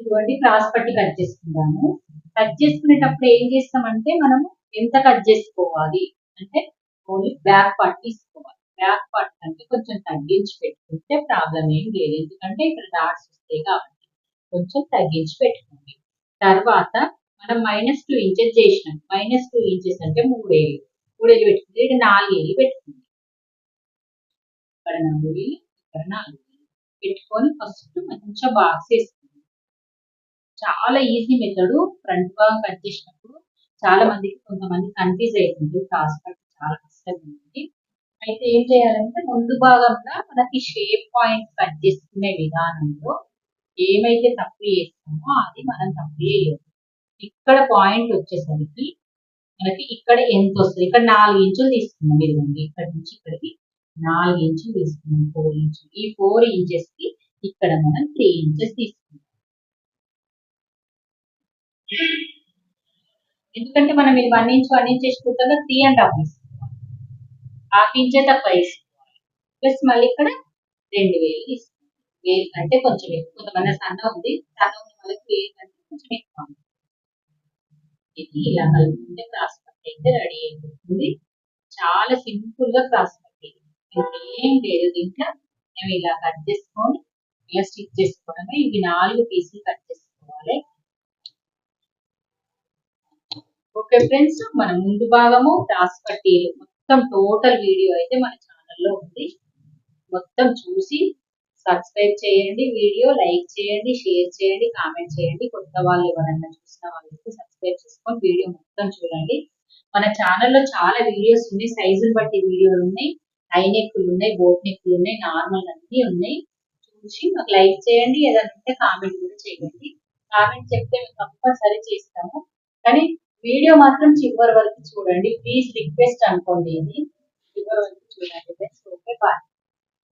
ఇటువంటి క్రాస్ పట్టి కట్ చేసుకుందాము. కట్ చేసుకునేటప్పుడు ఏం చేస్తామంటే మనము ఎంత కట్ చేసుకోవాలి అంటే ఓన్లీ బ్యాక్ పార్ట్ తీసుకోవాలి. బ్యాక్ పార్ట్ అంటే కొంచెం తగ్గించి పెట్టుకుంటే ప్రాబ్లం ఏం లేదు. ఎందుకంటే ఇక్కడ డాట్స్ వస్తాయి కాబట్టి కొంచెం తగ్గించి పెట్టుకోండి. తర్వాత మనం మైనస్ టూ ఇంచెస్ చేసినాం. మైనస్ టూ ఇంచెస్ అంటే మూడేళ్ళు. మూడేళ్ళు పెట్టుకుంటే ఇక్కడ నాలుగేళ్ళు పెట్టుకుంది ఇక్కడ నాలుగు ఇక్కడ నాలుగు. పెట్టుకొని ఫస్ట్ మంచిగా బాక్స్ వేసుకుంది చాలా ఈజీ మెథడ్ ఫ్రంట్ భాగం కట్ చేసినప్పుడు చాలా మందికి కొంతమంది కన్ఫ్యూజ్ అవుతుంది క్రాస్ కట్ చాలా కష్టంగా ఉంది అయితే ఏం చేయాలంటే ముందు భాగంలో మనకి షేప్ పాయింట్ కట్ చేసుకునే విధానంలో ఏమైతే తప్పు చేస్తామో అది మనం తప్పు చేయలేదు ఇక్కడ పాయింట్ వచ్చేసరికి మనకి ఇక్కడ ఎంత వస్తుంది? ఇక్కడ నాలుగు ఇంచులు తీసుకున్నాం ఇదిగోండి. ఇక్కడ నుంచి ఇక్కడికి నాలుగు ఇంచులు తీసుకున్నాం. ఫోర్ ఇంచులు ఈ ఫోర్ ఇంచెస్కి ఇక్కడ మనం త్రీ ఇంచెస్ తీసుకున్నాం. ఎందుకంటే మనం ఇది వన్ ఇంచ్ వన్ ఇంచ్ వేసుకుంటాగా త్రీ అండ్ హాఫ్ వేసుకోవాలి హాఫ్ ఇంచే తక్కువ తీసుకోవాలి ప్లస్ మళ్ళీ ఇక్కడ రెండు వేలు తీసుకోవాలి వేలు కంటే కొంచెం ఎక్కువ. కొంతమంది సన్న ఉంది. సన్న ఉన్న వాళ్ళకి వేలు కంటే కొంచెం ఎక్కువ ఇది ఇలా కలుపుకుంటే క్రాస్ కట్ అయితే రెడీ అయిపోతుంది. చాలా సింపుల్గా క్రాస్ కట్ ఏం లేదు. దీంట్లో మేము ఇలా కట్ చేసుకొని ఇలా స్టిచ్ చేసుకోవడమే. ఇవి నాలుగు పీసులు కట్ ఓకే ఫ్రెండ్స్ మన ముందు భాగము క్రాస్ పట్టీలు. మొత్తం టోటల్ వీడియో అయితే మన ఛానల్లో ఉంది. మొత్తం చూసి సబ్స్క్రైబ్ చేయండి వీడియో లైక్ చేయండి షేర్ చేయండి కామెంట్ చేయండి. కొత్త వాళ్ళు ఎవరన్నా చూసిన వాళ్ళకి సబ్స్క్రైబ్ చేసుకొని వీడియో మొత్తం చూడండి. మన ఛానల్లో చాలా వీడియోస్ ఉన్నాయి. సైజులు బట్టి వీడియోలు ఉన్నాయి. హై నెక్లు ఉన్నాయి బోట్ నెక్లు ఉన్నాయి నార్మల్ అన్నీ ఉన్నాయి. చూసి మాకు లైక్ చేయండి ఏదైనా ఉంటే కామెంట్ కూడా చేయండి. కామెంట్ చెప్తే మేము కంపల్సరీ చేస్తాము. కానీ వీడియో మాత్రం చివరి వరకు చూడండి. ప్లీజ్ రిక్వెస్ట్ అనుకోండి ఇది. చివరి వరకు చూడండి. Best okay bye